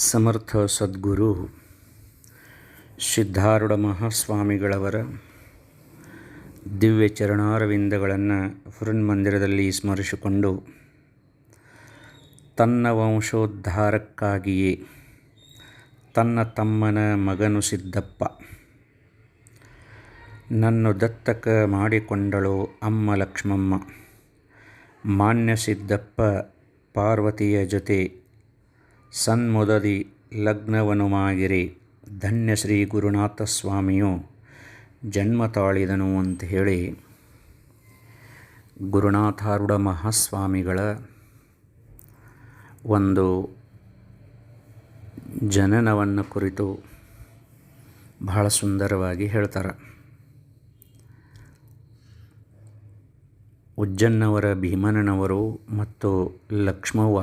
ಸಮರ್ಥ ಸದ್ಗುರು ಸಿದ್ಧಾರೂಢ ಮಹಾಸ್ವಾಮಿಗಳವರ ದಿವ್ಯ ಚರಣಾರವಿಂದಗಳನ್ನು ಮಂದಿರದಲ್ಲಿ ಸ್ಮರಿಸಿಕೊಂಡು ತನ್ನ ವಂಶೋದ್ಧಾರಕ್ಕಾಗಿಯೇ ತನ್ನ ತಮ್ಮನ ಮಗನು ಸಿದ್ದಪ್ಪ ನನ್ನ ದತ್ತಕ ಮಾಡಿಕೊಂಡಳು ಅಮ್ಮ ಲಕ್ಷ್ಮಮ್ಮ. ಮಾನ್ಯ ಸಿದ್ದಪ್ಪ ಪಾರ್ವತಿಯ ಜೊತೆ ಸನ್ಮುದದಿ ಲಗ್ನವನುಮಾಗಿರಿ. ಧನ್ಯ ಶ್ರೀ ಗುರುನಾಥ ಸ್ವಾಮಿಯು ಜನ್ಮ ತಾಳಿದನು ಅಂತ ಹೇಳಿ ಗುರುನಾಥಾರೂಢ ಮಹಾಸ್ವಾಮಿಗಳ ಒಂದು ಜನನವನ್ನು ಕುರಿತು ಬಹಳ ಸುಂದರವಾಗಿ ಹೇಳ್ತಾರೆ. ಉಜ್ಜನ್ನವರ ಭೀಮನನವರು ಮತ್ತು ಲಕ್ಷ್ಮವ್ವ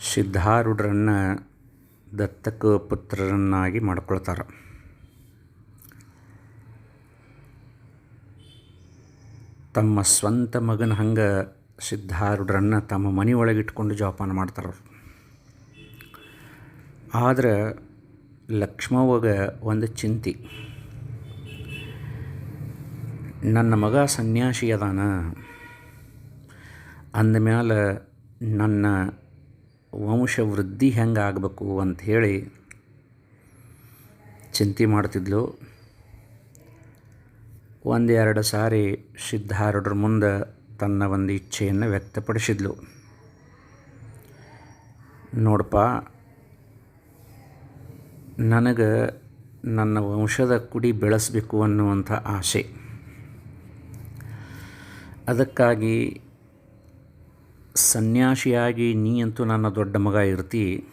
ಸಿದ್ಧಾರೂಢರನ್ನು ದತ್ತಕ ಪುತ್ರರನ್ನಾಗಿ ಮಾಡ್ಕೊಳ್ತಾರೆ. ತಮ್ಮ ಸ್ವಂತ ಮಗನ ಹಂಗೆ ಸಿದ್ಧಾರೂಢರನ್ನು ತಮ್ಮ ಮನೆಯೊಳಗೆ ಇಟ್ಕೊಂಡು ಜೋಪಾನ ಮಾಡ್ತಾರ ಆದರೆ ಆದ್ರೆ ಒಂದು ಚಿಂತೆ. ನನ್ನ ಮಗ ಸನ್ಯಾಸಿ ಅದಾನ ಅಂದಮ್ಯಾಲ ನನ್ನ ವಂಶವೃದ್ಧಿ ಹೆಂಗೆ ಆಗಬೇಕು ಅಂಥೇಳಿ ಚಿಂತೆ ಮಾಡ್ತಿದ್ಲು. ಒಂದೆರಡು ಸಾರಿ ಸಿದ್ಧಾರೂಢರ ಮುಂದೆ ತನ್ನ ಒಂದು ಇಚ್ಛೆಯನ್ನು ವ್ಯಕ್ತಪಡಿಸಿದ್ಲು. ನೋಡಪ್ಪ, ನನಗೆ ನನ್ನ ವಂಶದ ಕುಡಿ ಬೆಳೆಸಬೇಕು ಅನ್ನುವಂಥ ಆಸೆ. ಅದಕ್ಕಾಗಿ ಸನ್ಯಾಸಿಯಾಗಿ ನೀ ಅಂತೂ ನನ್ನ ದೊಡ್ಡ ಮಗ ಇರ್ತಿ.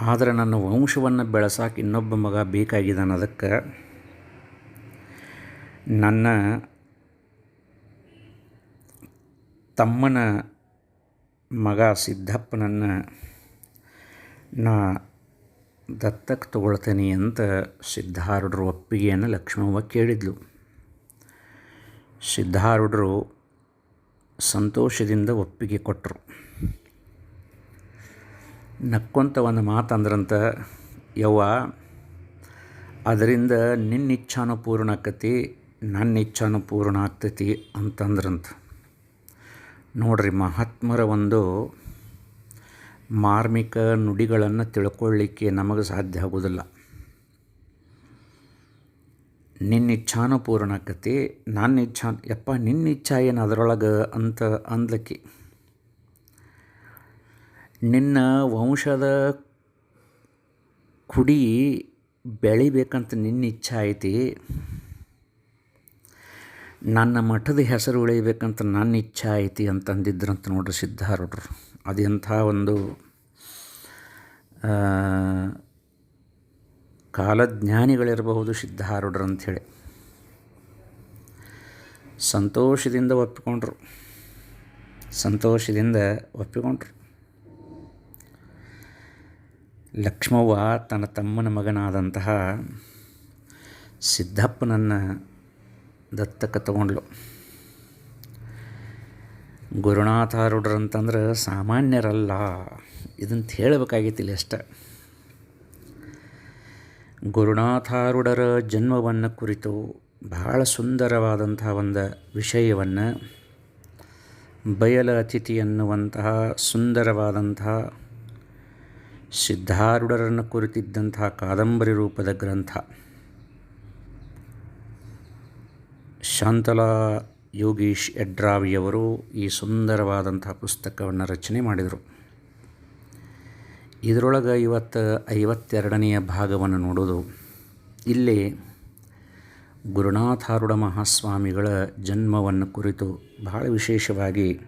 ಆದರೆ ನನ್ನ ವಂಶವನ್ನು ಬೆಳೆಸೋಕೆ ಇನ್ನೊಬ್ಬ ಮಗ ಬೇಕಾಗಿದೆ ಅದಕ್ಕೆ. ನನ್ನ ತಮ್ಮನ ಮಗ ಸಿದ್ದಪ್ಪನನ್ನು ನಾ ದತ್ತಕ್ಕೆ ತಗೊಳ್ತೇನೆ ಅಂತ ಸಿದ್ಧಾರೂಢರು ಒಪ್ಪಿಗೆಯನ್ನು ಲಕ್ಷ್ಮವ್ವ ಕೇಳಿದ್ಲು. ಸಿದ್ಧಾರೂಢರು ಸಂತೋಷದಿಂದ ಒಪ್ಪಿಗೆ ಕೊಟ್ಟರು ನಕ್ಕೊಂತ ಒಂದು ಮಾತಂದ್ರಂತ, ಯವ್ವ, ಅದರಿಂದ ನಿನ್ನ ಇಚ್ಛಾನು ಪೂರ್ಣ ಆಕತಿ ನನ್ನ ಇಚ್ಛಾನು ಪೂರ್ಣ ಆಗ್ತೈತಿ ಅಂತಂದ್ರಂತ. ನೋಡ್ರಿ, ಮಹಾತ್ಮರ ಒಂದು ಮಾರ್ಮಿಕ ನುಡಿಗಳನ್ನು ತಿಳ್ಕೊಳ್ಳಿಕ್ಕೆ ನಮಗೆ ಸಾಧ್ಯ ಆಗೋದಿಲ್ಲ. ನಿನ್ನ ಇಚ್ಛಾನು ಪೂರ್ಣ ಆಕತಿ ನನ್ನ ಇಚ್ಛಾ ಯಪ್ಪ ನಿನ್ನ ಇಚ್ಛಾ ಏನು ಅದರೊಳಗೆ ಅಂತ ಅಂದ್ಲಕ್ಕಿ. ನಿನ್ನ ವಂಶದ ಕುಡಿ ಬೆಳಿಬೇಕಂತ ನಿನ್ನ ಇಚ್ಛೆ ಐತಿ. ನನ್ನ ಮಠದ ಹೆಸರು ಉಳಿಬೇಕಂತ ನನ್ನ ಇಚ್ಛೆ ಐತಿ ಅಂತಂದಿದ್ರಂತ ನೋಡ್ರಿ ಸಿದ್ಧಾರೂಢರು ಅದೆಂಥ ಒಂದು ಕಾಲಜ್ಞಾನಿಗಳಿರಬಹುದು ಸಿದ್ಧಾರೂಢರು ಅಂಥೇಳಿ. ಸಂತೋಷದಿಂದ ಒಪ್ಪಿಕೊಂಡ್ರು. ಸಂತೋಷದಿಂದ ಒಪ್ಪಿಕೊಂಡ್ರು. ಲಕ್ಷ್ಮವ್ವ ತನ್ನ ತಮ್ಮನ ಮಗನಾದಂತಹ ಸಿದ್ದಪ್ಪನನ್ನು ದತ್ತಕ ತಗೊಂಡ್ಲು. ಗುರುನಾಥಾರೂಢರಂತಂದ್ರೆ ಸಾಮಾನ್ಯರಲ್ಲ. ಇದಂತ ಹೇಳಬೇಕಾಗಿತ್ತಿಲ್ಲ ಅಷ್ಟೆ. ಗುರುನಾಥಾರೂಢರ ಜನ್ಮವನ್ನು ಕುರಿತು ಬಹಳ ಸುಂದರವಾದಂಥ ಒಂದು ವಿಷಯವನ್ನು ಬಯಲ ಅತಿಥಿ ಎನ್ನುವಂತಹ ಸುಂದರವಾದಂತಹ ಸಿದ್ಧಾರುಡರನ್ನು ಕುರಿತಿದ್ದಂತಹ ಕಾದಂಬರಿ ರೂಪದ ಗ್ರಂಥ. ಶಾಂತಲಾ ಯೋಗೀಶ್ ಯಡ್ರಾವಿಯವರು ಈ ಸುಂದರವಾದಂತಹ ಪುಸ್ತಕವನ್ನು ರಚನೆ ಮಾಡಿದರು. ಇದರೊಳಗೆ ಇವತ್ತು ಐವತ್ತೆರಡನೆಯ ಭಾಗವನ್ನು ನೋಡೋದು. ಇಲ್ಲಿ ಗುರುನಾಥಾರೂಢ ಮಹಾಸ್ವಾಮಿಗಳ ಜನ್ಮವನ್ನು ಕುರಿತು ಬಹಳ ವಿಶೇಷವಾಗಿ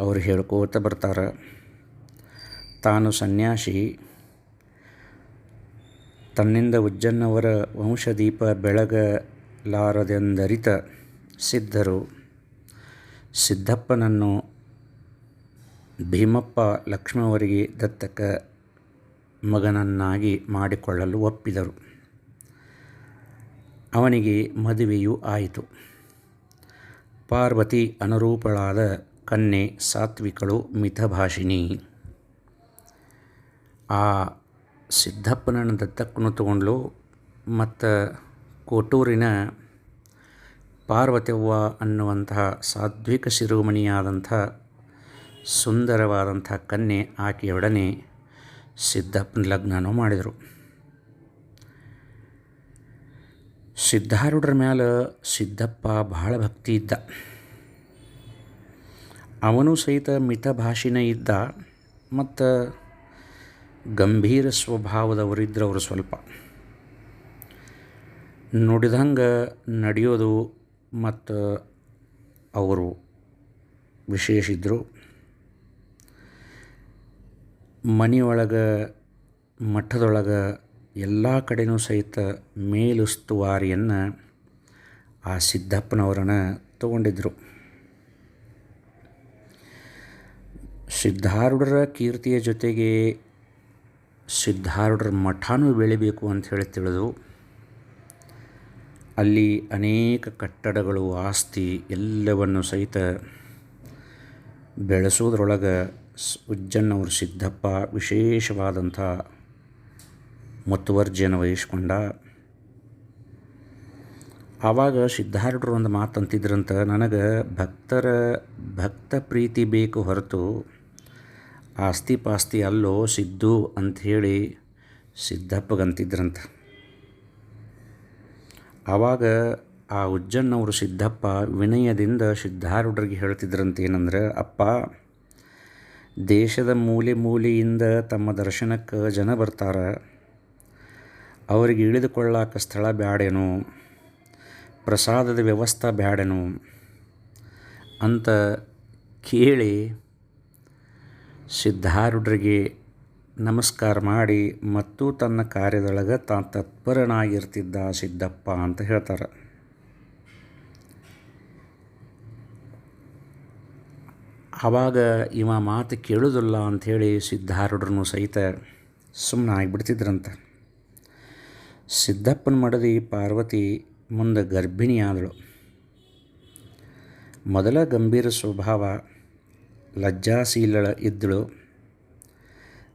ಅವರು ಹೇಳ್ಕೋತ ಬರ್ತಾರೆ. ತಾನು ಸನ್ಯಾಸಿ, ತನ್ನಿಂದ ಉಜ್ಜನ್ನವರ ವಂಶದೀಪ ಬೆಳಗಲಾರದೆಂದರಿತ ಸಿದ್ಧರು. ಸಿದ್ದಪ್ಪನನ್ನು ಭೀಮಪ್ಪ ಲಕ್ಷ್ಮವರಿಗೆ ದತ್ತಕ ಮಗನನ್ನಾಗಿ ಮಾಡಿಕೊಳ್ಳಲು ಒಪ್ಪಿದರು. ಅವನಿಗೆ ಮದುವೆಯೂ ಆಯಿತು. ಪಾರ್ವತಿ ಅನುರೂಪಳಾದ ಕನ್ನೆ ಸಾತ್ವಿಕಳು ಮಿತಭಾಷಿಣಿ. ಆ ಸಿದ್ದಪ್ಪನನ್ನು ದತ್ತಕ್ಕನ್ನು ತಗೊಂಡ್ಲು ಮತ್ತು ಕೋಟೂರಿನ ಪಾರ್ವತಿವ್ವ ಅನ್ನುವಂತಹ ಸಾತ್ವಿಕ ಶಿರೋಮಣಿಯಾದಂಥ ಸುಂದರವಾದಂಥ ಕನ್ಯೆ ಆಕೆಯೊಡನೆ ಸಿದ್ದಪ್ಪನ ಲಗ್ನನೂ ಮಾಡಿದರು. ಸಿದ್ಧಾರೂಢರ ಮ್ಯಾಲ ಸಿದ್ದಪ್ಪ ಬಹಳ ಭಕ್ತಿ ಇದ್ದ. ಅವನು ಸಹಿತ ಮಿತಭಾಷಿನ ಇದ್ದ, ಮತ್ತು ಗಂಭೀರ ಸ್ವಭಾವದವರಿದ್ದರು ಅವರು ಸ್ವಲ್ಪ. ನುಡಿದಂಗೆ ನಡೆಯೋದು ಮತ್ತು ಅವರು ವಿಶೇಷ ಇದ್ದರು ಮನೆಯೊಳಗೆ ಮಠದೊಳಗೆ ಎಲ್ಲ ಕಡೆಯೂ ಸಹಿತ ಮೇಲುಸ್ತುವಾರಿಯನ್ನು ಆ ಸಿದ್ದಪ್ಪನವರನ್ನು ತಗೊಂಡಿದ್ದರು ಸಿದ್ಧಾರೂಢರ ಕೀರ್ತಿಯ ಜೊತೆಗೆ ಸಿದ್ಧಾರೂಢರ ಮಠನೂ ಬೆಳಿಬೇಕು ಹೇಳಿ ತಿಳಿದು, ಅಲ್ಲಿ ಅನೇಕ ಕಟ್ಟಡಗಳು, ಆಸ್ತಿ ಎಲ್ಲವನ್ನು ಸಹಿತ ಬೆಳೆಸೋದ್ರೊಳಗೆ ಉಜ್ಜನ್ನವರು ಸಿದ್ದಪ್ಪ ವಿಶೇಷವಾದಂಥ ಮುತುವರ್ಜಿಯನ್ನು ವಹಿಸ್ಕೊಂಡ. ಆವಾಗ ಸಿದ್ಧಾರ್ಢರು ಒಂದು ಮಾತಂತಿದ್ರಂತ, ನನಗೆ ಭಕ್ತರ, ಭಕ್ತ ಪ್ರೀತಿ ಬೇಕು ಹೊರತು ಆಸ್ತಿ ಪಾಸ್ತಿ ಅಲ್ಲೋ ಸಿದ್ದು ಅಂಥೇಳಿ ಸಿದ್ದಪ್ಪಗಂತಿದ್ರಂತ. ಆವಾಗ ಆ ಉಜ್ಜಣ್ಣವರು ಸಿದ್ದಪ್ಪ ವಿನಯದಿಂದ ಸಿದ್ಧಾರೂಢರಿಗೆ ಹೇಳ್ತಿದ್ರಂತ ಏನಂದ್ರೆ, ಅಪ್ಪ ದೇಶದ ಮೂಲೆ ಮೂಲೆಯಿಂದ ತಮ್ಮ ದರ್ಶನಕ್ಕೆ ಜನ ಬರ್ತಾರ. ಅವರಿಗೆ ಇಳಿದುಕೊಳ್ಳಾಕ ಸ್ಥಳ ಬ್ಯಾಡೇನು, ಪ್ರಸಾದದ ವ್ಯವಸ್ಥೆ ಬ್ಯಾಡೇನು ಅಂತ ಕೇಳಿ ಸಿದ್ಧಾರೂಢರಿಗೆ ನಮಸ್ಕಾರ ಮಾಡಿ ಮತ್ತು ತನ್ನ ಕಾರ್ಯದೊಳಗೆ ತಾ ತತ್ಪರನಾಗಿರ್ತಿದ್ದ ಸಿದ್ದಪ್ಪ ಅಂತ ಹೇಳ್ತಾರೆ. ಆವಾಗ ಇವ ಮಾತು ಕೇಳೋದಿಲ್ಲ ಅಂಥೇಳಿ ಸಿದ್ಧಾರೂಢರನ್ನು ಸಹಿತ ಸುಮ್ಮನೆ ಆಗಿಬಿಡ್ತಿದ್ರಂತೆ. ಸಿದ್ದಪ್ಪನ ಮಡದಿ ಪಾರ್ವತಿ ಮುಂದೆ ಗರ್ಭಿಣಿಯಾದಳು. ಮೊದಲ ಗಂಭೀರ ಸ್ವಭಾವ ಲಜ್ಜಾಶೀಲಳ ಇದ್ದಳು.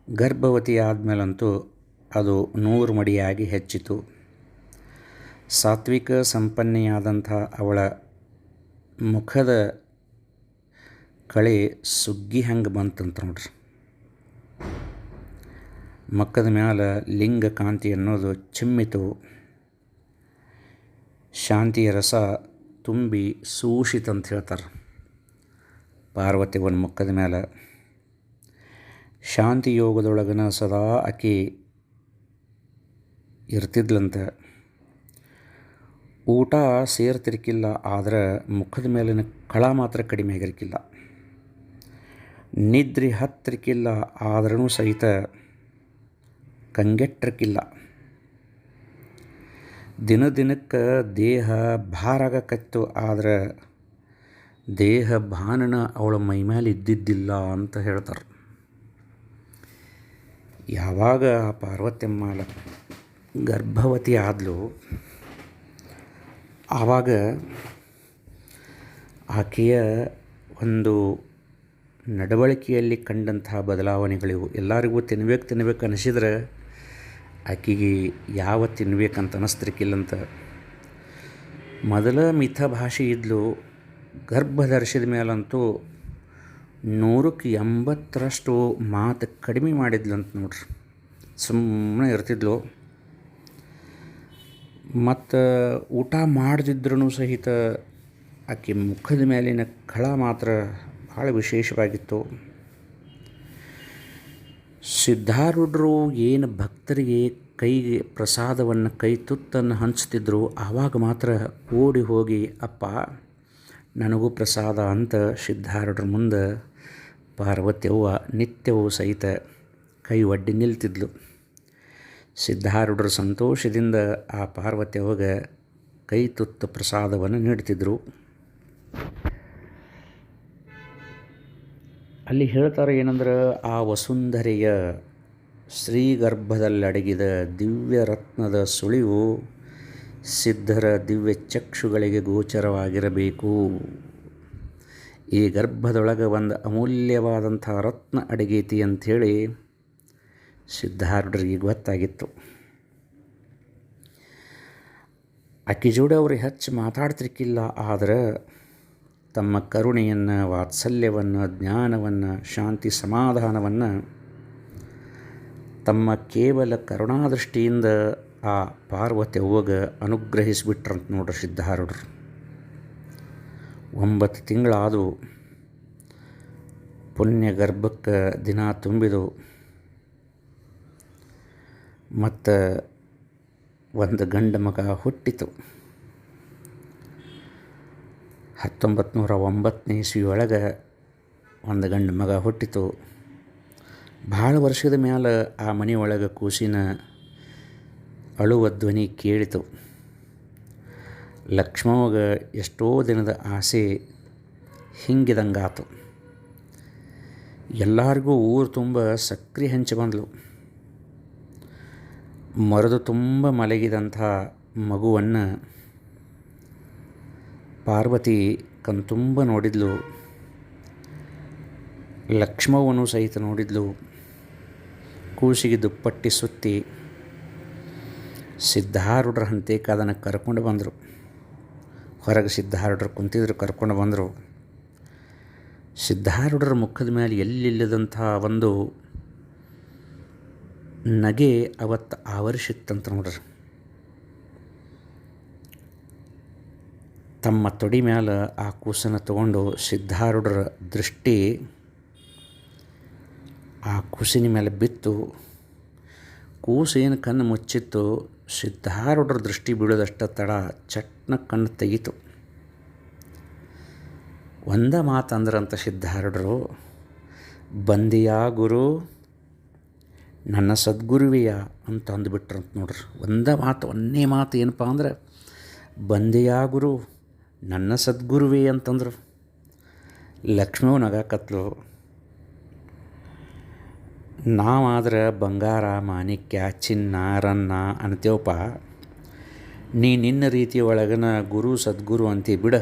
ಗರ್ಭವತಿ ಆದಮೇಲಂತೂ ಅದು ನೂರು ಮಡಿಯಾಗಿ ಹೆಚ್ಚಿತು. ಸಾತ್ವಿಕ ಸಂಪನ್ನೆಯಾದಂಥ ಅವಳ ಮುಖದ ಕಳೆ ಸುಗ್ಗಿ ಹೆಂಗೆ ಬಂತಂತ ನೋಡ್ರಿ. ಮಕ್ಕದ ಮ್ಯಾಲ ಲಿಂಗ ಕಾಂತಿ ಅನ್ನೋದು ಚಿಮ್ಮಿತು. ಶಾಂತಿಯ ರಸ ತುಂಬಿ ಸೂಷಿತ ಅಂತ ಹೇಳ್ತಾರೆ. ಪಾರ್ವತಿ ಒಂದು ಮುಖದ ಮ್ಯಾಲ. ಶಾಂತಿ ಯೋಗದೊಳಗನ ಸದಾ ಆಕೆ ಇರ್ತಿದ್ಲಂತ. ಊಟ ಸೇರ್ತಿರ್ಕಿಲ್ಲ, ಆದರೆ ಮುಖದ ಮೇಲಿನ ಕಳ ಮಾತ್ರ ಕಡಿಮೆ ಆಗಿರ್ಕಿಲ್ಲ. ನಿದ್ರೆ ಹತ್ತಿರಕ್ಕಿಲ್ಲ ಆದ್ರೂ ಸಹಿತ ಕಂಗೆಟ್ಟಿರಕ್ಕಿಲ್ಲ ದಿನ ದಿನಕ್ಕೆ ದೇಹ ಭಾರಾಗಕತ್ತು ಆದ್ರೆ ದೇಹ ಭಾನನ ಅವಳ ಮೈಮೇಲೆ ಇದ್ದಿದ್ದಿಲ್ಲ ಅಂತ ಹೇಳ್ತಾರೆ. ಯಾವಾಗ ಆ ಪಾರ್ವತಿಯಮ್ಮ ಗರ್ಭವತಿ ಆದಲು, ಆವಾಗ ಆಕೆಯ ಒಂದು ನಡವಳಿಕೆಯಲ್ಲಿ ಕಂಡಂತಹ ಬದಲಾವಣೆಗಳಿವು. ಎಲ್ಲರಿಗೂ ತಿನ್ಬೇಕು ತಿನ್ಬೇಕು ಅನಿಸಿದ್ರೆ ಆಕೆಗೆ ಯಾವ ತಿನ್ಬೇಕಂತ ಅನ್ನಿಸ್ತಿರ್ಕಿಲ್ಲಂತ ಮೊದಲ ಮಿತ ಭಾಷೆ ಇದ್ಲು ಗರ್ಭ ಧರಿಸಿದ ಮೇಲಂತೂ ನೂರಕ್ಕೆ ಎಂಬತ್ತರಷ್ಟು ಮಾತು ಕಡಿಮೆ ಮಾಡಿದ್ಲಂತ ನೋಡ್ರಿ. ಸುಮ್ಮನೆ ಇರ್ತಿದ್ಲು. ಮತ್ತು ಊಟ ಮಾಡದಿದ್ರೂ ಸಹಿತ ಆಕೆ ಮುಖದ ಮೇಲಿನ ಕಳ ಮಾತ್ರ ಭಾಳ ವಿಶೇಷವಾಗಿತ್ತು. ಸಿದ್ಧಾರೂಢರು ಏನು ಭಕ್ತರಿಗೆ ಕೈಗೆ ಪ್ರಸಾದವನ್ನು ಕೈ ತುತ್ತನ್ನು ಹಂಚ್ತಿದ್ರು, ಆವಾಗ ಮಾತ್ರ ಓಡಿ ಹೋಗಿ, ಅಪ್ಪ, ನನಗೂ ಪ್ರಸಾದ ಅಂತ ಸಿದ್ಧಾರೂಢರ ಮುಂದೆ ಪಾರ್ವತಿಯವ್ವ ನಿತ್ಯವೂ ಸಹಿತ ಕೈ ಒಡ್ಡಿ ನಿಲ್ತಿದ್ಲು. ಸಿದ್ಧಾರೂಢರ ಸಂತೋಷದಿಂದ ಆ ಪಾರ್ವತಿಯವ್ವಗೆ ಕೈ ತುತ್ತು ಪ್ರಸಾದವನ್ನು ನೀಡ್ತಿದ್ರು. ಅಲ್ಲಿ ಹೇಳ್ತಾರೆ ಏನಂದ್ರೆ, ಆ ವಸುಂಧರೆಯ ಶ್ರೀಗರ್ಭದಲ್ಲಡಗಿದ ದಿವ್ಯ ರತ್ನದ ಸುಳಿವು ಸಿದ್ಧರ ದಿವ್ಯ ಚಕ್ಷುಗಳಿಗೆ ಗೋಚರವಾಗಿರಬೇಕು. ಈ ಗರ್ಭದೊಳಗೆ ಒಂದು ಅಮೂಲ್ಯವಾದಂಥ ರತ್ನ ಅಡಗೈತಿ ಅಂಥೇಳಿ ಸಿದ್ಧಾರ್ಢರಿಗೆ ಗೊತ್ತಾಗಿತ್ತು. ಅಕ್ಕಿ ಜೋಡಿ ಅವ್ರು ಹೆಚ್ಚು ಮಾತಾಡ್ತಿರ್ಕಿಲ್ಲ, ಆದ್ರೆ ತಮ್ಮ ಕರುಣೆಯನ್ನು, ವಾತ್ಸಲ್ಯವನ್ನು, ಜ್ಞಾನವನ್ನು, ಶಾಂತಿ ಸಮಾಧಾನವನ್ನು ತಮ್ಮ ಕೇವಲ ಕರುಣಾದೃಷ್ಟಿಯಿಂದ ಆ ಪಾರ್ವತಿ ಅವ್ವಗ ಅನುಗ್ರಹಿಸಿಬಿಟ್ರಂತ ನೋಡ್ರಿ ಸಿದ್ಧಾರುಡ್ರು ಒಂಬತ್ತು ತಿಂಗಳಾದವು. ಪುಣ್ಯ ಗರ್ಭಕ್ಕೆ ದಿನ ತುಂಬಿದವು ಮತ್ತು ಒಂದು ಗಂಡು ಮಗ ಹುಟ್ಟಿತು. ಹತ್ತೊಂಬತ್ತು ನೂರ ಒಂಬತ್ತನೇ ಇಸ್ವಿಯೊಳಗೆ ಒಂದು ಗಂಡು ಮಗ ಹುಟ್ಟಿತು. ಭಾಳ ವರ್ಷದ ಮೇಲೆ ಆ ಮನೆಯೊಳಗೆ ಕೂಸಿನ ಅಳುವ ಧ್ವನಿ ಕೇಳಿತು. ಲಕ್ಷ್ಮವ್ಗ ಎಷ್ಟೋ ದಿನದ ಆಸೆ ಹಿಂಗಿದಂಗಾತು. ಎಲ್ಲರಿಗೂ ಊರು ತುಂಬ ಸಕ್ರಿ ಹಂಚಿ ಬಂದಳು ಮರದು ತುಂಬ ಮಲಗಿದಂಥ ಮಗುವನ್ನು ಪಾರ್ವತಿ ಕಣ್ತುಂಬ ನೋಡಿದ್ಲು. ಲಕ್ಷ್ಮವನು ಸಹಿತ ನೋಡಿದ್ಲು. ಕೂಸಿಗೆ ದುಪ್ಪಟ್ಟಿ ಸುತ್ತಿ ಸಿದ್ಧಾರೂಢರ ಹಂತೇಕ ಕರ್ಕೊಂಡು ಬಂದರು. ಹೊರಗೆ ಸಿದ್ಧಾರೂಢರು ಕುಂತಿದ್ರು, ಕರ್ಕೊಂಡು ಬಂದರು. ಸಿದ್ಧಾರೂಢರ ಮುಖದ ಮೇಲೆ ಎಲ್ಲಿಲ್ಲದಂಥ ಒಂದು ನಗೆ ಅವತ್ತು ಆವರಿಸಿತ್ತಂತ ನೋಡ್ರಿ. ತಮ್ಮ ತೊಡಿ ಮ್ಯಾಲೆ ಆ ಕೂಸನ್ನು ತಗೊಂಡು ಸಿದ್ಧಾರೂಢರ ದೃಷ್ಟಿ ಆ ಕೂಸಿನ ಮೇಲೆ ಬಿತ್ತು. ಕೂಸೇನು ಕಣ್ಣು ಮುಚ್ಚಿತ್ತು, ಸಿದ್ಧಾರೂಢರ ದೃಷ್ಟಿ ಬೀಳೋದಷ್ಟ ತಡ ಚಟ್ನ ಕಣ್ಣು ತೆಗೀತು. ಒಂದ ಮಾತಂದ್ರಂತ ಸಿದ್ಧಾರೂಢರು, ಬಂದಿಯಾ ಗುರು, ನನ್ನ ಸದ್ಗುರುವಿಯ ಅಂತ ಅಂದ್ಬಿಟ್ರಂತ ನೋಡ್ರಿ. ಒಂದ ಮಾತು, ಒಂದೇ ಮಾತು ಏನಪ್ಪ ಅಂದ್ರೆ, ಬಂದೆಯಾ ಗುರು ನನ್ನ ಸದ್ಗುರುವೇ ಅಂತಂದರು. ಲಕ್ಷ್ಮೀವ್ ನಗಾಕತ್ಲು ನಾವಾದ್ರೆ ಬಂಗಾರ, ಮಾಣಿಕ್ಯ, ಚಿನ್ನ, ರನ್ನ ಅಂತೇವಪ್ಪ. ನೀ ನಿನ್ನ ರೀತಿಯ ಒಳಗನ ಗುರು, ಸದ್ಗುರು ಅಂತೀವಿ ಬಿಡ.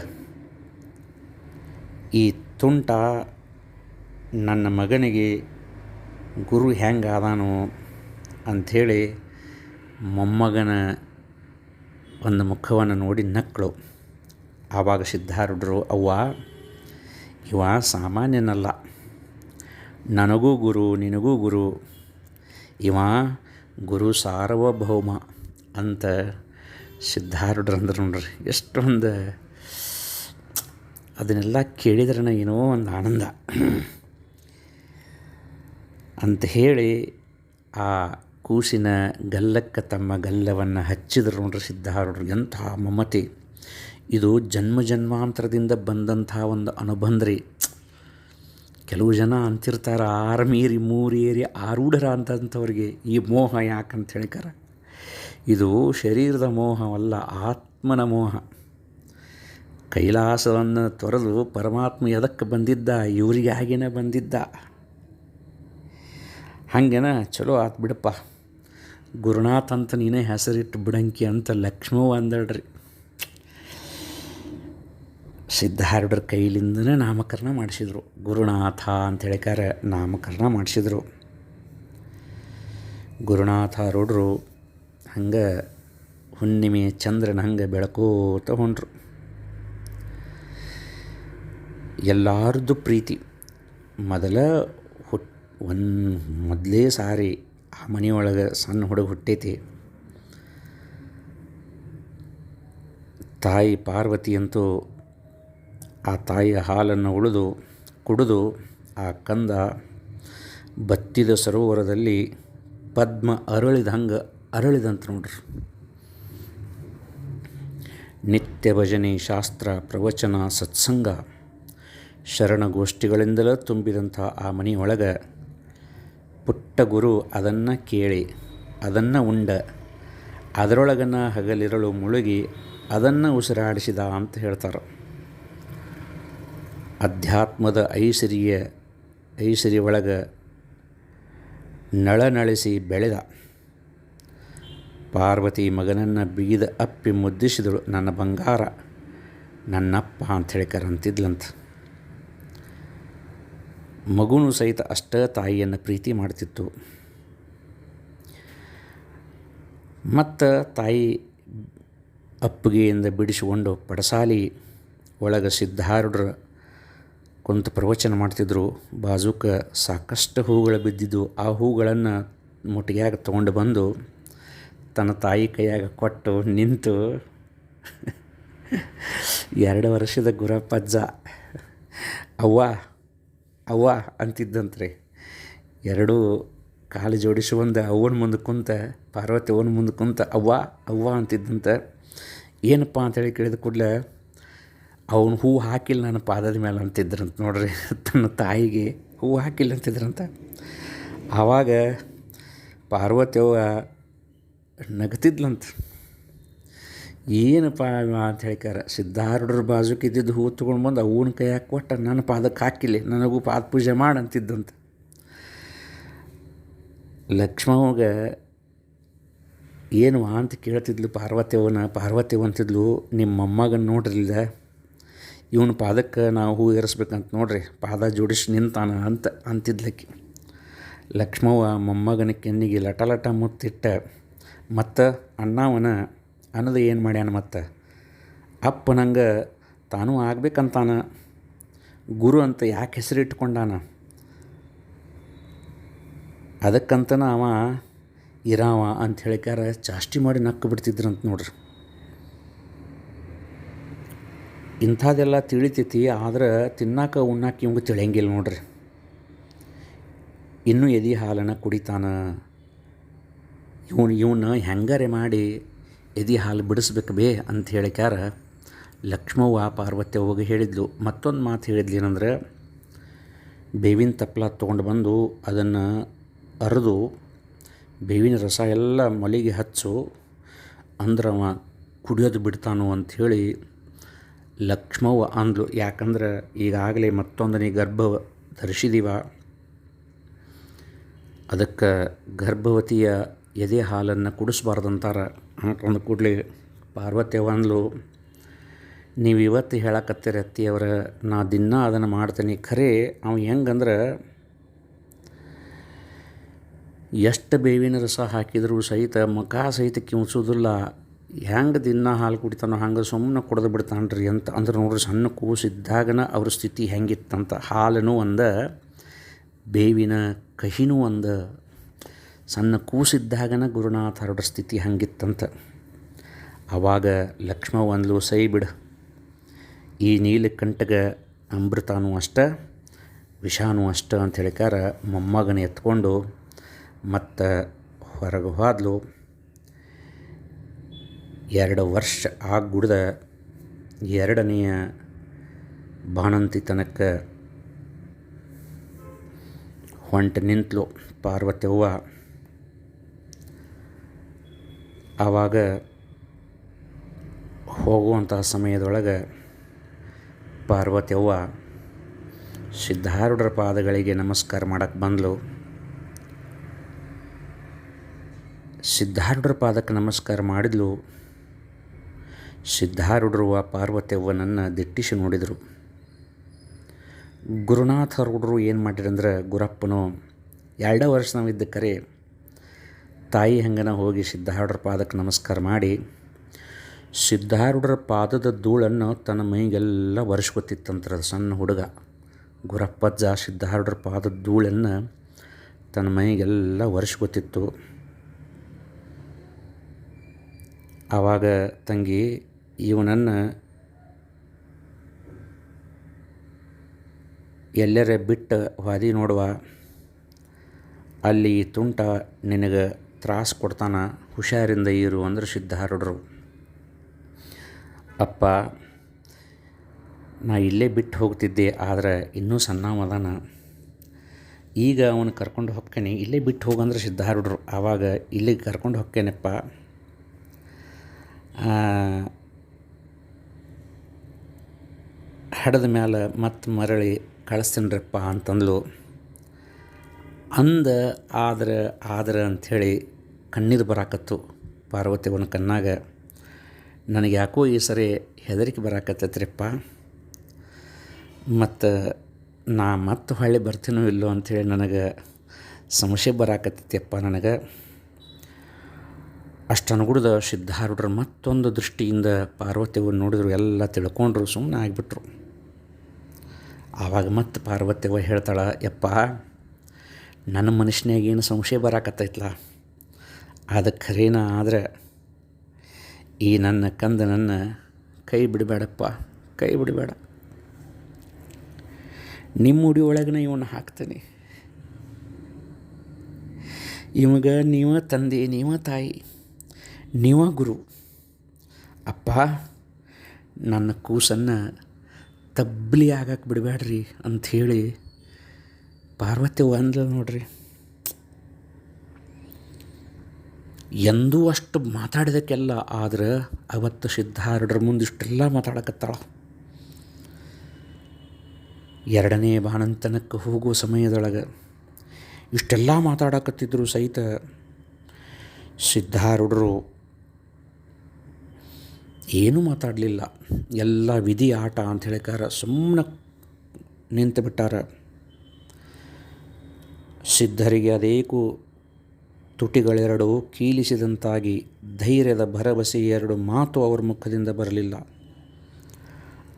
ಈ ತುಂಟ ನನ್ನ ಮಗನಿಗೆ ಗುರು ಹೆಂಗೆ ಅದಾನು ಅಂಥೇಳಿ ಮೊಮ್ಮಗನ ಒಂದು ಮುಖವನ್ನು ನೋಡಿ ನಕ್ಕಳು ಆವಾಗ ಸಿದ್ಧಾರೂಢರು, ಅವ್ವ, ಇವ ಸಾಮಾನ್ಯನಲ್ಲ. ನನಗೂ ಗುರು, ನಿನಗೂ ಗುರು. ಇವ ಗುರು ಸಾರ್ವಭೌಮ ಅಂತ ಸಿದ್ಧಾರೂಢರು ಅಂದ್ರೆ ನೋಡ್ರಿ. ಎಷ್ಟೊಂದು ಅದನ್ನೆಲ್ಲ ಕೇಳಿದ್ರನ ಏನೋ ಒಂದು ಆನಂದ. ಅಂತ ಹೇಳಿ ಆ ಕೂಸಿನ ಗಲ್ಲಕ್ಕೆ ತಮ್ಮ ಗಲ್ಲವನ್ನು ಹಚ್ಚಿದ್ರು ನೋಡ್ರಿ ಸಿದ್ಧಾರೂಢರು. ಎಂಥ ಮಮತೆ. ಇದು ಜನ್ಮ ಜನ್ಮಾಂತರದಿಂದ ಬಂದಂಥ ಒಂದು ಅನುಬಂಧ್ರಿ. ಕೆಲವು ಜನ ಅಂತಿರ್ತಾರೆ, ಆರು ಮೀರಿ ಮೂರೇರಿ ಆರೂಢರ ಅಂತಂಥವ್ರಿಗೆ ಈ ಮೋಹ ಯಾಕಂತ ಹೇಳಿಕಾರ ಇದು ಶರೀರದ ಮೋಹವಲ್ಲ, ಆತ್ಮನ ಮೋಹ. ಕೈಲಾಸವನ್ನು ತೊರೆದು ಪರಮಾತ್ಮ ಎದಕ್ಕೆ ಬಂದಿದ್ದ? ಇವರಿಗೆ ಹಾಗೇನೆ ಬಂದಿದ್ದ. ಹಾಗೇನ, ಚಲೋ ಆತು ಬಿಡಪ್ಪ, ಗುರುನಾಥ್ ಅಂತ ನೀನೇ ಹೆಸರಿಟ್ಟು ಬಿಡಂಕಿ ಅಂತ ಲಕ್ಷ್ಮವ್ವ ಅಂದಳ್ರಿ. ಸಿದ್ಧಾರೂಢರ ಕೈಲಿಂದನೇ ನಾಮಕರಣ ಮಾಡಿಸಿದರು. ಗುರುನಾಥ ಅಂತ ಹೇಳಿಕಾರ ನಾಮಕರಣ ಮಾಡಿಸಿದರು. ಗುರುನಾಥ ರೂಢರು ಹಂಗೆ ಹುಣ್ಣಿಮೆ ಚಂದ್ರನ ಹಂಗೆ ಬೆಳಕೋತ ಹೊಂಟ್ರು. ಎಲ್ಲಾರದ್ದು ಪ್ರೀತಿ. ಮೊದಲ ಹುಟ್ ಒಂದು ಮೊದಲೇ ಸಾರಿ ಆ ಮನೆಯೊಳಗೆ ಸಣ್ಣ ಹುಡುಗ ಹುಟ್ಟೈತಿ. ತಾಯಿ ಪಾರ್ವತಿ ಅಂತೂ ಆ ತಾಯಿಯ ಹಾಲನ್ನು ಉಳಿದು ಕುಡಿದು ಆ ಕಂದ ಬತ್ತಿದ ಸರೋವರದಲ್ಲಿ ಪದ್ಮ ಅರಳಿದ ಹಂಗೆ ಅರಳಿದಂತ ನೋಡ್ರಿ. ನಿತ್ಯ ಭಜನೆ, ಶಾಸ್ತ್ರ, ಪ್ರವಚನ, ಸತ್ಸಂಗ, ಶರಣಗೋಷ್ಠಿಗಳಿಂದಲೇ ತುಂಬಿದಂಥ ಆ ಮನೆಯೊಳಗೆ ಪುಟ್ಟ ಗುರು ಅದನ್ನು ಕೇಳಿ, ಅದನ್ನು ಉಂಡ, ಅದರೊಳಗನ ಹಗಲಿರಳು ಮುಳುಗಿ ಅದನ್ನು ಉಸಿರಾಡಿಸಿದ ಅಂತ ಹೇಳ್ತಾರೆ. ಅಧ್ಯಾತ್ಮದ ಐಶ್ವರ್ಯ ಐಶ್ವರ್ಯ ಒಳಗೆ ನಳನಳಿಸಿ ಬೆಳೆದ. ಪಾರ್ವತಿ ಮಗನನ್ನು ಬೀದ ಅಪ್ಪಿ ಮುದ್ದಿಸಿದಳು, ನನ್ನ ಬಂಗಾರ, ನನ್ನಪ್ಪ ಅಂತ ಹೇಳಿ ಅಂತಿದ್ಲಂತ ಮಗುನು ಸಹಿತ ಅಷ್ಟ ತಾಯಿಯನ್ನು ಪ್ರೀತಿ ಮಾಡ್ತಿತ್ತು. ಮತ್ತು ತಾಯಿ ಅಪ್ಪಗೆಯಿಂದ ಬಿಡಿಸಿಕೊಂಡು ಪಡಸಾಲಿ ಒಳಗೆ ಸಿದ್ಧಾರೂಢರು ಕುಂತು ಪ್ರವಚನ ಮಾಡ್ತಿದ್ರು, ಬಾಜೂಕ ಸಾಕಷ್ಟು ಹೂಗಳು ಬಿದ್ದಿದ್ದು, ಆ ಹೂಗಳನ್ನು ಮುಟ್ಟಿಗೆಯಾಗಿ ತೊಗೊಂಡು ಬಂದು ತನ್ನ ತಾಯಿ ಕೈಯಾಗ ಕೊಟ್ಟು ನಿಂತು ಎರಡು ವರ್ಷದ ಗುರಪ್ಪಜ್ಜ ಅವ್ವ ಅವ್ವ ಅಂತಿದ್ದಂತ್ರಿ. ಎರಡೂ ಕಾಲು ಜೋಡಿಸಿ ಒಂದು ಅವ್ವನ ಮುಂದೆ ಕುಂತ, ಪಾರ್ವತಿ ಅವ್ವನ ಮುಂದೆ ಕುಂತ, ಅವ್ವ ಅವ್ವ ಅಂತಿದ್ದಂತೆ. ಏನಪ್ಪ ಅಂತೇಳಿ ಕೇಳಿದ ಕೂಡಲೇ ಅವನು ಹೂ ಹಾಕಿಲ್ಲ ನನ್ನ ಪಾದದ ಮೇಲೆ ಅಂತಿದ್ರಂತ ನೋಡ್ರಿ. ತನ್ನ ತಾಯಿಗೆ ಹೂ ಹಾಕಿಲ್ಲ ಅಂತಿದ್ರಂತ. ಆವಾಗ ಪಾರ್ವತಿ ಅವ್ವ ನಗತಿದ್ಲಂತ. ಏನಪ್ಪ ಅಂತ ಹೇಳ್ಕಾರ ಸಿದ್ಧಾರೂಢರ ಬಾಜುಕ್ಕೆ ಇದ್ದಿದ್ದು ಹೂ ತೊಗೊಂಡು ಬಂದು ಅವನ ಕೈಯಾಗ ಕೊಟ್ಟ ನನ್ನ ಪಾದಕ್ಕೆ ಹಾಕಿಲ್ಲ, ನನಗೂ ಪಾದ ಪೂಜೆ ಮಾಡಿ ಅಂತಿದ್ದಂತ. ಲಕ್ಷ್ಮವ್ಗೆ ಏನು ಅಂತ ಕೇಳ್ತಿದ್ಲು ಪಾರ್ವತಿಯವನ ಪಾರ್ವತಿ ಅಂತಿದ್ಲು ಮೊಮ್ಮಗನ ನೋಡ್ರಿಲ್ದ? ಇವನ ಪಾದಕ್ಕೆ ನಾವು ಹೂ ಏರಿಸ್ಬೇಕಂತ ನೋಡ್ರಿ, ಪಾದ ಜೋಡಿಸಿ ನಿಂತಾನ ಅಂತ ಅಂತಿದ್ಲಕ್ಕಿ ಲಕ್ಷ್ಮವ್ವ ಮೊಮ್ಮಗನ ಕೆನ್ನಿಗೆ ಲಟ ಲಟ ಮುತ್ತಿಟ್ಟ, ಮತ್ತು ಅಣ್ಣವನ ಅನ್ನದ ಏನು ಮಾಡ್ಯಾನ ಮತ್ತು? ಅಪ್ಪನಂಗೆ ತಾನೂ ಆಗ್ಬೇಕಂತಾನ. ಗುರು ಅಂತ ಯಾಕೆ ಹೆಸರಿಟ್ಕೊಂಡಾನ? ಅದಕ್ಕಂತನ ಅವ, ಇರಾವ ಅಂತ ಹೇಳಿಕಾರ ಚಾಷ್ಟಿ ಮಾಡಿ ನಕ್ಕು ಬಿಡ್ತಿದ್ರಂತ ನೋಡ್ರಿ. ಇಂಥದ್ದೆಲ್ಲ ತಿಳಿತೈತಿ, ಆದ್ರೆ ತಿನ್ನಾಕ ಉಣ್ಣಾಕ ಇವಂಗೆ ತಿಳಿಯಂಗಿಲ್ಲ ನೋಡ್ರಿ. ಇನ್ನೂ ಎದಿ ಹಾಲನ್ನು ಕುಡಿತಾನ, ಇವನು ಇವನ್ನ ಹೆಂಗಾರೆ ಮಾಡಿ ಎದಿ ಹಾಲು ಬಿಡಿಸ್ಬೇಕು ಬೇ ಅಂತ ಹೇಳಿಕ್ಯಾರ ಲಕ್ಷ್ಮವ್ವ ಪಾರ್ವತಿ ಹೋಗಿ ಹೇಳಿದ್ಲು. ಮತ್ತೊಂದು ಮಾತು ಹೇಳಿದ್ಲು ಏನಂದ್ರೆ, ಬೇವಿನ ತಪ್ಪಲ ತೊಗೊಂಡು ಬಂದು ಅದನ್ನು ಅರೆದು ಬೇವಿನ ರಸ ಎಲ್ಲ ಮಲಿಗೆ ಹಚ್ಚು ಅಂದ್ರೆ ಅವ ಕುಡಿಯೋದು ಬಿಡ್ತಾನು ಅಂಥೇಳಿ ಲಕ್ಷ್ಮವ್ವ ಅಂದ್ಲು. ಯಾಕಂದ್ರೆ ಈಗಾಗಲೇ ಮತ್ತೊಂದನೇ ಗರ್ಭ ಧರಿಸಿದೀವ. ಅದಕ್ಕೆ ಗರ್ಭವತಿಯ ಎದೆ ಹಾಲನ್ನು ಕುಡಿಸ್ಬಾರ್ದಂತಾರ. ಅಂದ ಕೂಡಲೇ ಪಾರ್ವತಿ ಅಂದ್ಲು, ನೀವು ಇವತ್ತು ಹೇಳಕತ್ತೀರ ಅತ್ತಿಯವರ, ನಾ ದಿನ ಅದನ್ನು ಮಾಡ್ತೀನಿ. ಖರೆ, ಅವ ಹೆಂಗಂದ್ರೆ ಎಷ್ಟು ಬೇವಿನ ರಸ ಹಾಕಿದರೂ ಸಹಿತ ಮುಖ ಸಹಿತ ಕಿಮ್ಸೋದಿಲ್ಲ ಹೆಂಗೆ ದಿನ ಹಾಲು ಕುಡಿತಾನೋ ಹಂಗೆ ಸುಮ್ಮನೆ ಕುಡ್ದು ಬಿಡ್ತಾನ್ರಿ ಅಂತ ಅಂದ್ರೆ ನೋಡ್ರಿ ಸಣ್ಣ ಕೂಸಿದ್ದಾಗನ ಅವ್ರ ಸ್ಥಿತಿ ಹೆಂಗಿತ್ತಂತ. ಹಾಲನು ಒಂದ, ಬೇವಿನ ಕಹಿನೂ ಒಂದ. ಸಣ್ಣ ಕೂಸಿದ್ದಾಗನ ಗುರುನಾಥ ಸ್ಥಿತಿ ಹಂಗಿತ್ತಂತ. ಆವಾಗ ಲಕ್ಷ್ಮ ಒಂದ್ಲು, ಸೈ ಬಿಡ. ಈ ನೀಲಕಂಠಗ ಅಮೃತಾನು ಅಷ್ಟ, ವಿಷಾನು ಅಷ್ಟ ಅಂತ ಹೇಳಿಕಾರ ಮೊಮ್ಮಗನ ಎತ್ಕೊಂಡು ಮತ್ತು ಹೊರಗೆ ಹೋದ್ಲು. ಎರಡು ವರ್ಷ ಆ ಗುಡ್ದ ಎರಡನೆಯ ಬಾಣಂತಿ ತನಕ ಹೊಂಟು ನಿಂತಲು ಪಾರ್ವತಿಯವ್ವ ಆವಾಗ ಹೋಗುವಂತಹ ಸಮಯದೊಳಗೆ ಪಾರ್ವತಿಯವ್ವ ಸಿದ್ಧಾರೂಢರ ಪಾದಗಳಿಗೆ ನಮಸ್ಕಾರ ಮಾಡಕ್ಕೆ ಬಂದಳು ಸಿದ್ಧಾರೂಢರ ಪಾದಕ್ಕೆ ನಮಸ್ಕಾರ ಮಾಡಿದ್ಲು. ಸಿದ್ಧಾರೂಢರು ಆ ಪಾರ್ವತಿಯವ್ವನನ್ನು ದಿಟ್ಟಿಸಿ ನೋಡಿದರು. ಗುರುನಾಥ ರೂಢರು ಏನು ಮಾಡಿರಂದ್ರೆ ಗುರಪ್ಪನು, ಎರಡೇ ವರ್ಷ ನಾವಿದ್ದ ಕರೆ, ತಾಯಿ ಹಂಗನ ಹೋಗಿ ಸಿದ್ಧಾರೂಢರ ಪಾದಕ್ಕೆ ನಮಸ್ಕಾರ ಮಾಡಿ, ಸಿದ್ಧಾರೂಢರ ಪಾದದ ಧೂಳನ್ನು ತನ್ನ ಮೈಗೆಲ್ಲ ಒರೆಸ್ಕೊತಿತ್ತಂತ್ರ ಸಣ್ಣ ಹುಡುಗ. ಗುರಪ್ಪಜ್ಜ ಸಿದ್ಧಾರೂಢರ ಪಾದದ ಧೂಳನ್ನು ತನ್ನ ಮೈಗೆಲ್ಲ ಒರೆಸ್ಕೊತಿತ್ತು. ಆವಾಗ ತಂಗಿ ಇವನನ್ನು ಎಲ್ಲರ ಬಿಟ್ಟು ಹಾದಿ ನೋಡುವ. ಅಲ್ಲಿ ತುಂಟ ನಿನಗೆ ತ್ರಾಸ ಕೊಡ್ತಾನ, ಹುಷಾರಿಂದ ಇರು ಅಂದ್ರೆ ಸಿದ್ಧಾರೂಢರು. ಅಪ್ಪ, ನಾ ಇಲ್ಲೇ ಬಿಟ್ಟು ಹೋಗ್ತಿದ್ದೆ, ಆದರೆ ಇನ್ನೂ ಸಣ್ಣವದಾನ ಈಗ ಅವನು ಕರ್ಕೊಂಡು ಹೊಕ್ಕೇನೆ ಇಲ್ಲೇ ಬಿಟ್ಟು ಹೋಗಂದ್ರೆ ಸಿದ್ಧಾರೂಢರು. ಆವಾಗ ಇಲ್ಲಿಗೆ ಕರ್ಕೊಂಡು ಹೊಕ್ಕೇನಪ್ಪ ಹಡದ ಮ್ಯಾಲೆ ಮತ್ತೆ ಮರಳಿ ಕಳಿಸ್ತೀನಿರಪ್ಪ ಅಂತಂದ್ಲು. ಅಂದ ಆದ್ರೆ ಆದ್ರೆ ಅಂಥೇಳಿ ಕಣ್ಣೀರು ಬರಾಕತ್ತು ಪಾರ್ವತಿವನ ಕಣ್ಣಾಗ. ನನಗೆ ಯಾಕೋ ಈ ಸರಿ ಹೆದರಿಕೆ ಬರಾಕತ್ತೈತ್ರಿಪ್ಪ. ಮತ್ತು ನಾ ಮತ್ತೆ ಹೊಳ್ಳಿ ಬರ್ತೀನೋ ಇಲ್ಲೋ ಅಂಥೇಳಿ ನನಗೆ ಸಮಸ್ಯೆ ಬರಾಕತ್ತೈತಿಯಪ್ಪ ನನಗೆ. ಅಷ್ಟನುಗುಡ್ದ ಸಿದ್ಧಾರೂಢರು ಮತ್ತೊಂದು ದೃಷ್ಟಿಯಿಂದ ಪಾರ್ವತಿಯವ್ರು ನೋಡಿದ್ರು ಎಲ್ಲ ತಿಳ್ಕೊಂಡ್ರು ಸುಮ್ಮನೆ ಆಗಿಬಿಟ್ರು. ಆವಾಗ ಮತ್ತೆ ಪಾರ್ವತಿಯವ್ವ ಹೇಳ್ತಾಳೆ, ಯಪ್ಪ, ನನ್ನ ಮನುಷ್ಯನಾಗ ಏನು ಸಂಶಯ ಬರಾಕತ್ತೈತ್ಲ? ಅದು ಖರೇನ ಆದರೆ ಈ ನನ್ನ ಕಂದ ನನ್ನ ಕೈ ಬಿಡಬೇಡಪ್ಪ, ಕೈ ಬಿಡಬೇಡ. ನಿಮ್ಮ ಉಡಿ ಒಳಗನ ಇವನ್ನ ಹಾಕ್ತೀನಿ. ಇವಾಗ ನೀವ ತಂದೆ, ನೀವ ತಾಯಿ, ನೀವ ಗುರು. ಅಪ್ಪ, ನನ್ನ ಕೂಸನ್ನು ತಬ್ಲಿ ಆಗಕ್ಕೆ ಬಿಡಬೇಡ್ರಿ ಅಂಥೇಳಿ ಪಾರ್ವತಿ ಒಂದ್ಲ ನೋಡ್ರಿ. ಎಂದೂ ಅಷ್ಟು ಮಾತಾಡಿದಕ್ಕೆಲ್ಲ, ಆದ್ರೆ ಅವತ್ತು ಸಿದ್ಧಾರಡ್ರ ಮುಂದೆ ಇಷ್ಟೆಲ್ಲ ಮಾತಾಡಕತ್ತಾಳ. ಎರಡನೇ ಬಾಣಂತನಕ್ಕೆ ಹೋಗುವ ಸಮಯದೊಳಗೆ ಇಷ್ಟೆಲ್ಲ ಮಾತಾಡಕತ್ತಿದ್ರು ಸಹಿತ ಸಿದ್ಧಾರೂಢರು ಏನೂ ಮಾತಾಡಲಿಲ್ಲ. ಎಲ್ಲ ವಿಧಿ ಆಟ ಅಂತ ಹೇಳಿಕಾರ ಸುಮ್ಮನೆ ನಿಂತು ಬಿಟ್ಟಾರ. ಸಿದ್ಧರಿಗೆ ಅದೇಕು ತುಟಿಗಳೆರಡು ಕೀಲಿಸಿದಂತಾಗಿ ಧೈರ್ಯದ ಭರವಸೆ ಎರಡು ಮಾತು ಅವರ ಮುಖದಿಂದ ಬರಲಿಲ್ಲ.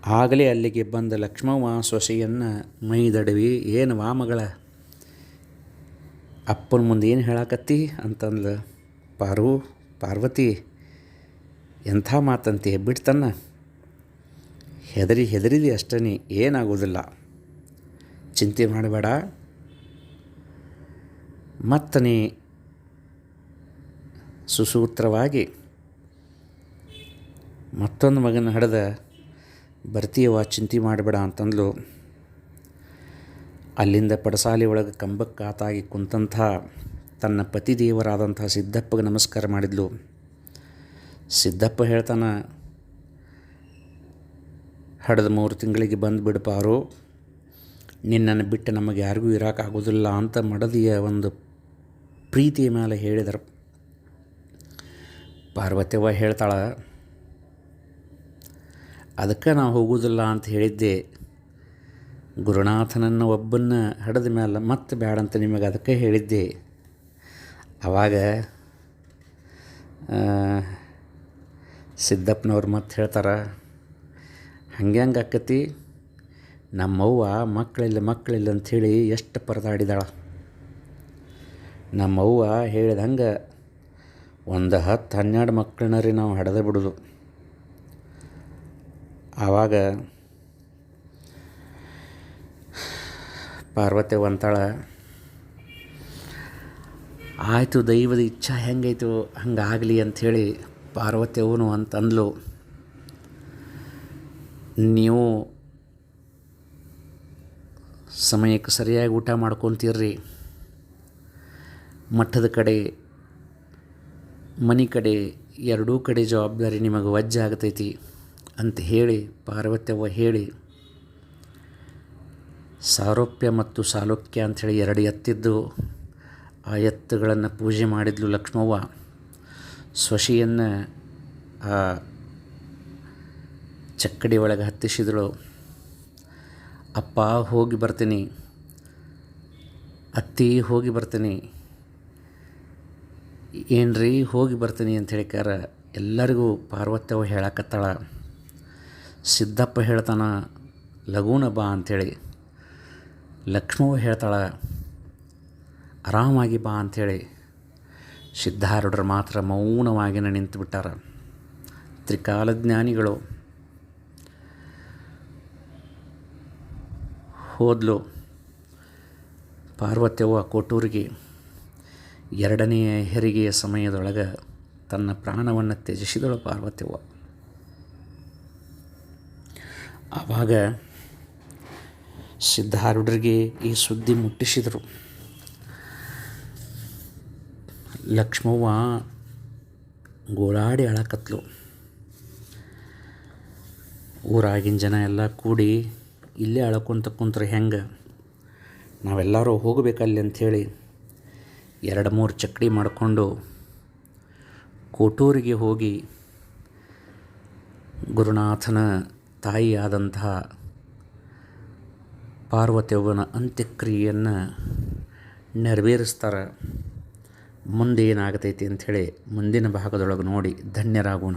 ಆಗಲೇ ಅಲ್ಲಿಗೆ ಬಂದ ಲಕ್ಷ್ಮವ್ವ ಸೊಸೆಯನ್ನು ಮೈದಡವಿ ಏನು ವಾಮಗಳ ಅಪ್ಪನ ಮುಂದೆ ಏನು ಹೇಳಾಕತ್ತಿ? ಅಂತಂದ ಪಾರು ಪಾರ್ವತಿ ಎಂಥ ಮಾತಂತೆ ಬಿಡ್ತನ್ನ ಹೆದರಿ ಹೆದರಿದಿ ಅಷ್ಟೇ ಏನಾಗೋದಿಲ್ಲ. ಚಿಂತೆ ಮಾಡಬೇಡ. ಮತ್ತನೇ ಸುಸೂತ್ರವಾಗಿ ಮತ್ತೊಂದು ಮಗನ ಹಡೆದ ಬರ್ತೀಯವ ಚಿಂತೆ ಮಾಡಬೇಡ ಅಂತಂದಲು. ಅಲ್ಲಿಂದ ಪಡಸಾಲಿ ಒಳಗೆ ಕಂಬಕ್ಕಾತಾಗಿ ಕುಂತಂಥ ತನ್ನ ಪತಿದೇವರಾದಂಥ ಸಿದ್ದಪ್ಪಗೆ ನಮಸ್ಕಾರ ಮಾಡಿದ್ಲು. ಸಿದ್ದಪ್ಪ ಹೇಳ್ತಾನೆ, ಹಡದ ಮೂರು ತಿಂಗಳಿಗೆ ಬಂದು ಬಿಡಪಾರು ನಿನ್ನನ್ನು ಬಿಟ್ಟು ನಮಗೆ ಯಾರಿಗೂ ಇರೋಕ್ಕಾಗೋದಿಲ್ಲ ಅಂತ ಮಡದಿಯ ಒಂದು ಪ್ರೀತಿಯ ಮೇಲೆ ಹೇಳಿದರು. ಪಾರ್ವತಿಯವ್ವ ಹೇಳ್ತಾಳೆ, ಅದಕ್ಕೆ ನಾವು ಹೋಗುವುದಿಲ್ಲ ಅಂತ ಹೇಳಿದ್ದೆ. ಗುರುನಾಥನನ್ನು ಒಬ್ಬನ್ನ ಹಡದ ಮೇಲೆ ಮತ್ತೆ ಬೇಡ ಅಂತ ನಿಮಗೆ ಅದಕ್ಕೆ ಹೇಳಿದ್ದೆ. ಆವಾಗ ಸಿದ್ದಪ್ಪನವ್ರು ಮತ್ತು ಹೇಳ್ತಾರೆ, ಹಂಗೆ ಹಂಗೆ ಆಕತಿ, ನಮ್ಮವ್ವ ಮಕ್ಕಳಿಲ್ಲ ಮಕ್ಕಳಿಲ್ಲ ಅಂಥೇಳಿ ಎಷ್ಟು ಪರದಾಡಿದಾಳ. ನಮ್ಮವ್ವ ಹೇಳಿದಂಗೆ, ಒಂದು ಹತ್ತು ಹನ್ನೆರಡು ಮಕ್ಕಳನ್ನ ರೀ ನಾವು ಹಡೆದ ಬಿಡೋದು. ಆವಾಗ, ಪಾರ್ವತಿ ಅಂತಾಳ ಆಯಿತು ದೈವದ ಇಚ್ಛಾ ಹೆಂಗೈತು ಹಂಗಾಗಲಿ ಅಂಥೇಳಿ ಪಾರ್ವತಿಯವನು ಅಂತಂದಲು. ನೀವು ಸಮಯಕ್ಕೆ ಸರಿಯಾಗಿ ಊಟ ಮಾಡ್ಕೊತೀರ್ರಿ. ಮಠದ ಕಡೆ, ಮನೆ ಕಡೆ ಎರಡೂ ಕಡೆ ಜವಾಬ್ದಾರಿ ನಿಮಗೆ ವಜ್ಜೆ ಆಗ್ತೈತಿ ಅಂತ ಹೇಳಿ, ಪಾರ್ವತ್ಯವ್ವ ಹೇಳಿ, ಸಾರೋಪ್ಯ ಮತ್ತು ಸಾಲೋಕ್ಯ ಅಂಥೇಳಿ ಎರಡು ಎತ್ತಿದ್ದು, ಆ ಎತ್ತುಗಳನ್ನು ಪೂಜೆ ಮಾಡಿದ್ಲು ಲಕ್ಷ್ಮವ್ವ. ಸ್ವಶಿಯನ್ನು ಆ ಚಕ್ಕಡಿ ಒಳಗೆ ಹತ್ತಿಸಿದಳು. ಅಪ್ಪ, ಹೋಗಿ ಬರ್ತೀನಿ. ಅತ್ತಿ, ಹೋಗಿ ಬರ್ತೀನಿ. ಏನ್ರಿ, ಹೋಗಿ ಬರ್ತೀನಿ ಅಂತ ಹೇಳಿಕಾರ ಎಲ್ಲರಿಗೂ ಪಾರ್ವತ್ಯವ ಹೇಳಕತ್ತಾಳ. ಸಿದ್ದಪ್ಪ ಹೇಳ್ತಾನ ಲಘೂನ ಬಾ ಅಂಥೇಳಿ ಲಕ್ಷ್ಮವ್ವ ಹೇಳ್ತಾಳ, ಆರಾಮಾಗಿ ಬಾ ಅಂಥೇಳಿ ಸಿದ್ಧಾರೂಢರು ಮಾತ್ರ ಮೌನವಾಗಿನ ನಿಂತು ಬಿಟ್ಟಾರ. ತ್ರಿಕಾಲಜ್ಞಾನಿಗಳು ಹೋದ್ಲು. ಪಾರ್ವತ್ಯವ್ವ ಕೊಟ್ಟೂರಿಗೆ ಎರಡನೆಯ ಹೆರಿಗೆಯ ಸಮಯದೊಳಗೆ ತನ್ನ ಪ್ರಾಣವನ್ನು ತ್ಯಜಿಸಿದಳು ಪಾರ್ವತ್ಯವ್ವ. ಆವಾಗ ಸಿದ್ಧಾರೂಢರಿಗೆ ಈ ಸುದ್ದಿ ಮುಟ್ಟಿಸಿದರು. ಲಕ್ಷ್ಮವ್ವ ಗೋಳಾಡಿ ಅಳಕತ್ಲು. ಊರಾಗಿನ ಜನ ಎಲ್ಲ ಕೂಡಿ ಇಲ್ಲೇ ಅಳ್ಕೊಂತ ಕುಂತ್ರೆ ಹೆಂಗೆ? ನಾವೆಲ್ಲರೂ ಹೋಗಬೇಕಲ್ಲಿ ಅಂಥೇಳಿ ಎರಡು ಮೂರು ಚಕ್ಡಿ ಮಾಡಿಕೊಂಡು ಕೋಟೂರಿಗೆ ಹೋಗಿ ಗುರುನಾಥನ ತಾಯಿಯಾದಂತಹ ಪಾರ್ವತಿಯವ್ವನ ಅಂತ್ಯಕ್ರಿಯೆಯನ್ನು ನೆರವೇರಿಸ್ತಾರೆ. ಮುಂದೆ ಏನಾಗತೈತಿ ಅಂಥೇಳಿ ಮುಂದಿನ ಭಾಗದೊಳಗೆ ನೋಡಿ ಧನ್ಯರಾಗೋಣ.